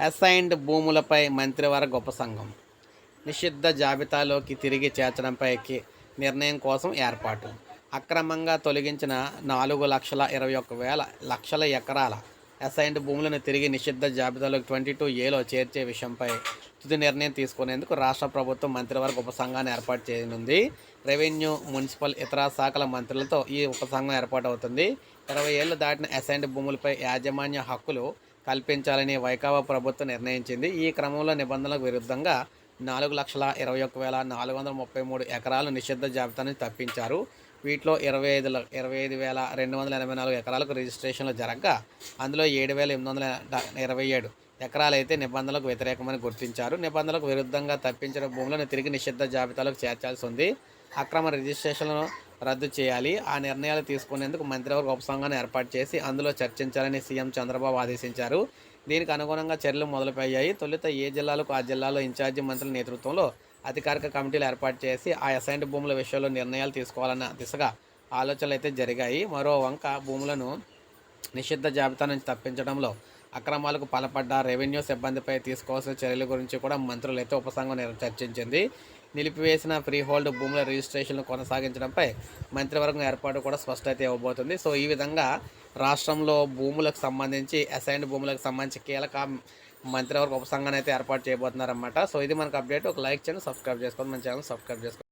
Assigned భూములపై మంత్రివర్గ ఉపసంఘం నిషిద్ధ జాబితాలోకి తిరిగి చేర్చడంపైకి నిర్ణయం కోసం ఏర్పాటు. అక్రమంగా తొలగించిన నాలుగు లక్షల ఇరవై ఒక్క వేల లక్షల ఎకరాల అసైన్డ్ భూములను తిరిగి నిషిద్ధ జాబితాలోకి ట్వంటీ టూ ఏలో చేర్చే విషయంపై తుది నిర్ణయం తీసుకునేందుకు రాష్ట్ర ప్రభుత్వం మంత్రివర్గ ఉపసంఘాన్ని ఏర్పాటు చేయనుంది. రెవెన్యూ మున్సిపల్ ఇతర శాఖల మంత్రులతో ఈ ఉపసంఘం ఏర్పాటు అవుతుంది ఇరవై ఏళ్ళు దాటిన అసైన్డ్ భూములపై యాజమాన్య హక్కులు కల్పించాలని వైకాపా ప్రభుత్వం నిర్ణయించింది. ఈ క్రమంలో నిబంధనలకు విరుద్ధంగా నాలుగు లక్షల ఇరవై ఒక్క వేల నాలుగు వందల ముప్పై మూడు ఎకరాలు నిషిద్ధ జాబితా నుంచి తప్పించారు. వీటిలో ఇరవై ఐదు ఇరవై ఐదు వేల రెండు వందల ఎనభై నాలుగు ఎకరాలకు రిజిస్ట్రేషన్లు జరగగా అందులో ఏడు వేల ఎనిమిది వందల ఇరవై ఏడు ఎకరాలైతే నిబంధనలకు వ్యతిరేకమని గుర్తించారు. నిబంధనలకు విరుద్ధంగా తప్పించిన భూములను తిరిగి నిషిద్ధ జాబితాలకు చేర్చాల్సి ఉంది. అక్రమ రిజిస్ట్రేషన్లను రద్దు చేయాలి. ఆ నిర్ణయాలు తీసుకునేందుకు మంత్రివర్గ ఉపసంఘాన్ని ఏర్పాటు చేసి అందులో చర్చించాలని సీఎం చంద్రబాబు ఆదేశించారు. దీనికి అనుగుణంగా చర్యలు మొదలుపెయ్యాయి. తొలుత ఏ జిల్లాలకు ఆ జిల్లాలో ఇన్ఛార్జి మంత్రుల నేతృత్వంలో అధికారిక కమిటీలు ఏర్పాటు చేసి ఆ అసైన్డ్ భూముల విషయంలో నిర్ణయాలు తీసుకోవాలన్న దిశగా ఆలోచనలు అయితే జరిగాయి. మరో వంక భూములను నిషిద్ధ జాబితా నుంచి తప్పించడంలో అక్రమాలకు పాల్పడ్డ రెవెన్యూ సిబ్బందిపై తీసుకోవాల్సిన చర్యల గురించి కూడా మంత్రులు అయితే ఉపసంఘం చర్చించింది. నిలిపివేసిన ఫ్రీ హోల్డ్ భూముల రిజిస్ట్రేషన్లు కొనసాగించడంపై మంత్రివర్గం ఏర్పాటు కూడా స్పష్టత ఇవ్వబోతుంది సో ఈ విధంగా రాష్ట్రంలో భూములకు సంబంధించి అసైన్డ్ భూములకు సంబంధించి కీలక మంత్రివర్గ ఉపసంఘాన్ని అయితే ఏర్పాటు చేయబోతున్నారన్నమాట. సో ఇది మనకు అప్డేట్. ఒక లైక్ చేయండి సబ్స్క్రైబ్ చేసుకోండి. మన ఛానల్ సబ్స్క్రైబ్ చేసుకోండి.